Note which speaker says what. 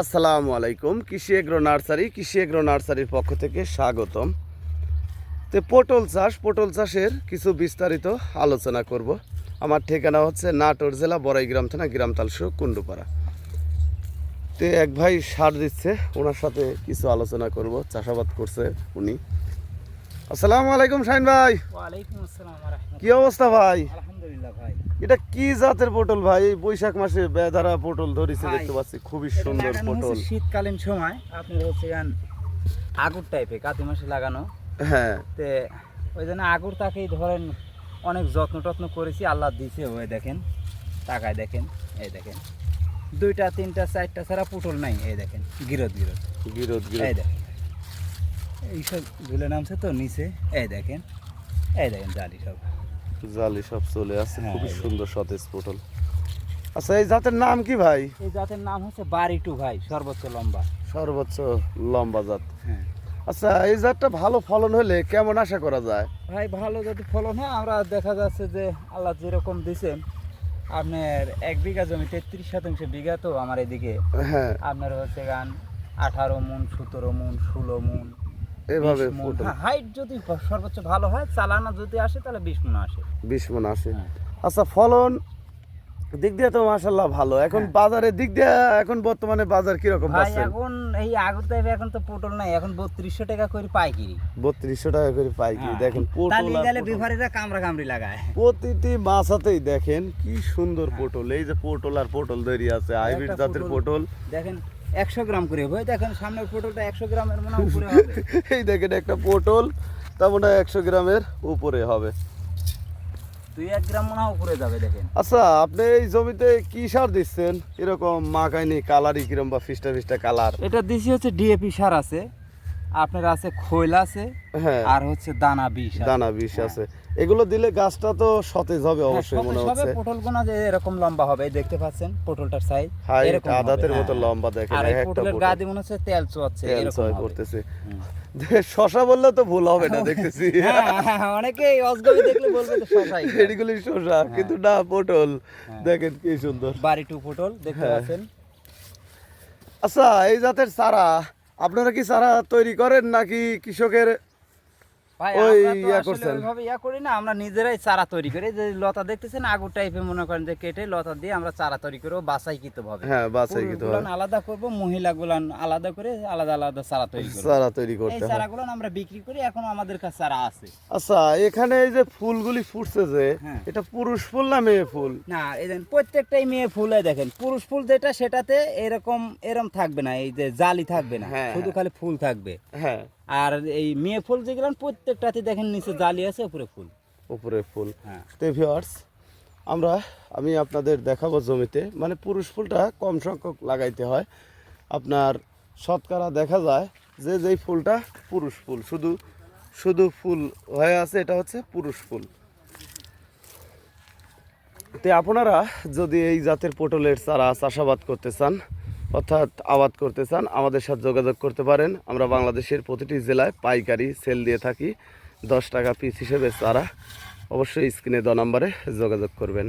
Speaker 1: আসসালামু আলাইকুম কৃষি এগ্রো নার্সারি কৃষি এগ্রো নার্সারির পক্ষ থেকে স্বাগতম। তো পটল চাষ পটল চাষের কিছু বিস্তারিত আলোচনা করব। আমার ঠিকানা হচ্ছে নাটোর জেলা বড়াই বড়াইগ্রাম থানা গ্রামতালসহ কুণ্ডুপাড়া। তো এক ভাই সার দিচ্ছে ওনার সাথে কিছু আলোচনা করব চাষাবাদ করছে উনি। আসসালামু আলাইকুম শাহিন ভাই। কি অবস্থা ভাই?
Speaker 2: আলহামদুলিল্লাহ ভাই।
Speaker 1: এটা কি জাতের পটল ভাই? এই বৈশাখ মাসে বেধারা পটল ধরেছে দেখতে পাচ্ছি খুবই সুন্দর পটল।
Speaker 2: শীতকালীন সময় আপনার হচ্ছে গান আগুর টাইপের কাতি মাসে লাগানো।
Speaker 1: হ্যাঁ।
Speaker 2: তে ওই জন্য আগুর তাকেই ধরেন অনেক যত্ন টত্ন করেছি আল্লাহ দিছে ওই দেখেন তাকায় দেখেন এই দেখেন। দুইটা তিনটা চারটা ছাড়া পুটল নাই এই দেখেন গিরত গিরত
Speaker 1: বিরোধ
Speaker 2: এই দেখেন। এইসব ঝুলে নামছে তো নিচে এই দেখেন এই দেখেন জালি সব।
Speaker 1: জালি সব চলে আসছে।
Speaker 2: হ্যাঁ,
Speaker 1: খুবই সুন্দর সতেজ পটল। আচ্ছা এই জাতের নাম কি ভাই?
Speaker 2: এই জাতের নাম হচ্ছে বাড়ি টু ভাই সর্বোচ্চ লম্বা।
Speaker 1: সর্বোচ্চ লম্বা জাত।
Speaker 2: হ্যাঁ।
Speaker 1: আচ্ছা এই জাতটা ভালো ফলন হলে কেমন আশা করা যায়?
Speaker 2: ভাই ভালো যদি ফলন হয় আমরা দেখা যাচ্ছে যে আল্লাহ যেরকম দিছেন আপনার এক বিঘা জমি তেত্রিশ শতাংশ বিঘা তো আমার এদিকে।
Speaker 1: হ্যাঁ।
Speaker 2: আপনার হচ্ছে গান আঠারো মন সতেরো মন ষোলো মন
Speaker 1: এভাবে। পটল
Speaker 2: হ্যাঁ, হাইট যদি সর্বোচ্চ ভালো হয় চালানো যদি আসে তাহলে বিশ মন আসে
Speaker 1: বিশ মন আসে
Speaker 2: হ্যাঁ।
Speaker 1: আচ্ছা ফলন দিক দিয়ে তো মাসাল্লাহ ভালো এখন
Speaker 2: হ্যাঁ।
Speaker 1: বাজারের দিক দিয়ে এখন বর্তমানে বাজার
Speaker 2: ভাই এখন এই এখন তো পটল নাই এখন বত্রিশশো টাকা করে পাইকিরি
Speaker 1: বত্রিশশো টাকা করে পাইকি
Speaker 2: হ্যাঁ।
Speaker 1: দেখেন পটল
Speaker 2: গেলে। বিভারীরা কামড়া কামড়ি লাগায়
Speaker 1: প্রতিটি মাছাতেই দেখেন কি সুন্দর। পটল এই যে পটল আর পটল ধরি আছে হাইব্রিড জাতের
Speaker 2: পটল দেখেন একশো গ্রাম করে হবে। দেখেন সামনের পটলটা একশো গ্রামের মনে উপরে হবে।
Speaker 1: এই দেখেন একটা পটল তা মনে হয় একশো গ্রামের উপরে হবে।
Speaker 2: দুই এক গ্রাম মনে উপরে যাবে দেখেন।
Speaker 1: আচ্ছা আপনি এই জমিতে কি সার দিচ্ছেন? এরকম মাখাইনি কালারই কিরম বা ফিস্টা ফিস্টা কালার?
Speaker 2: এটা দিছি হচ্ছে ডিএপি সার আছে। আপনার আছে খৈল আছে
Speaker 1: হ্যাঁ।
Speaker 2: আর হচ্ছে দানা বিষ
Speaker 1: দানা বিষ
Speaker 2: হ্যাঁ।
Speaker 1: আছে। এগুলো দিলে গাছটা তো সতেজ হবে
Speaker 2: হ্যাঁ,
Speaker 1: অবশ্যই মনে হচ্ছে।
Speaker 2: পটল গোনা যে এরকম লম্বা হবে দেখতে পাচ্ছেন পটলটার সাইজ এরকম
Speaker 1: আদাতের মতো। লম্বা দেখেন
Speaker 2: আর পটলের
Speaker 1: পটল।
Speaker 2: গা দিয়ে মনে হচ্ছে তেল চুয়াচ্ছে এরকম
Speaker 1: করতেছে শশা বললে তো ভুল হবে না দেখতেছি।
Speaker 2: অনেকেই অজগবি দেখলে বলবে তো শশাই
Speaker 1: এগুলি শশা কিন্তু না পটল। দেখেন কি সুন্দর।
Speaker 2: বাড়ি টু পটল দেখতে। পাচ্ছেন।
Speaker 1: আচ্ছা এই জাতের চারা আপনারা কি সারা তৈরি করেন নাকি কৃষকের ওই ইয়া করছেন।
Speaker 2: ওইভাবে ইয়া করি না আমরা নিজেরাই চারা তৈরি করি। এই যে লতা দেখতেছেন আগুর টাইপের মনে করেন যে কেটে লতা দিয়ে আমরা চারা তৈরি ভাবে
Speaker 1: হ্যাঁ
Speaker 2: আলাদা করব মহিলাগুলান আলাদা করে আলাদা আলাদা চারা তৈরি করব।
Speaker 1: চারা তৈরি করতে
Speaker 2: চারাগুলো আমরা বিক্রি করি এখন আমাদের কাছে চারা আছে।
Speaker 1: আচ্ছা এখানে এই যে ফুলগুলি ফুটছে যে
Speaker 2: হ্যাঁ।
Speaker 1: এটা পুরুষ ফুল না মেয়ে ফুল?
Speaker 2: না এই দেখেন প্রত্যেকটাই মেয়ে ফুলে দেখেন। পুরুষ ফুল যেটা সেটাতে এরকম এরম থাকবে না এই যে জালি থাকবে না।
Speaker 1: হ্যাঁ,
Speaker 2: শুধু খালি ফুল থাকবে।
Speaker 1: হ্যাঁ।
Speaker 2: আর এই মেয়ে ফুল যেগুলো প্রত্যেকটাতে দেখেন নিচে জালি আছে উপরে ফুল।
Speaker 1: উপরে ফুল।
Speaker 2: হ্যাঁ।
Speaker 1: তো ভিওয়ার্স আমরা আমি আপনাদের দেখাবো জমিতে। মানে পুরুষ ফুলটা কম সংখ্যক লাগাইতে হয়। আপনার শতকরা দেখা যায় যে যেই ফুলটা পুরুষ ফুল শুধু শুধু ফুল হয়ে আছে এটা হচ্ছে পুরুষ ফুল। তো আপনারা যদি এই জাতের পটলের চারা চাষাবাদ করতে চান অর্থাৎ আবাদ করতে চান, আমাদের সাথে যোগাযোগ করতে পারেন। আমরা বাংলাদেশের প্রতিটি জেলায় পাইকারি সেল দিয়ে থাকি। দশ টাকা পিস হিসেবে তারা অবশ্যই স্ক্রিনে দ নম্বরে যোগাযোগ করবেন।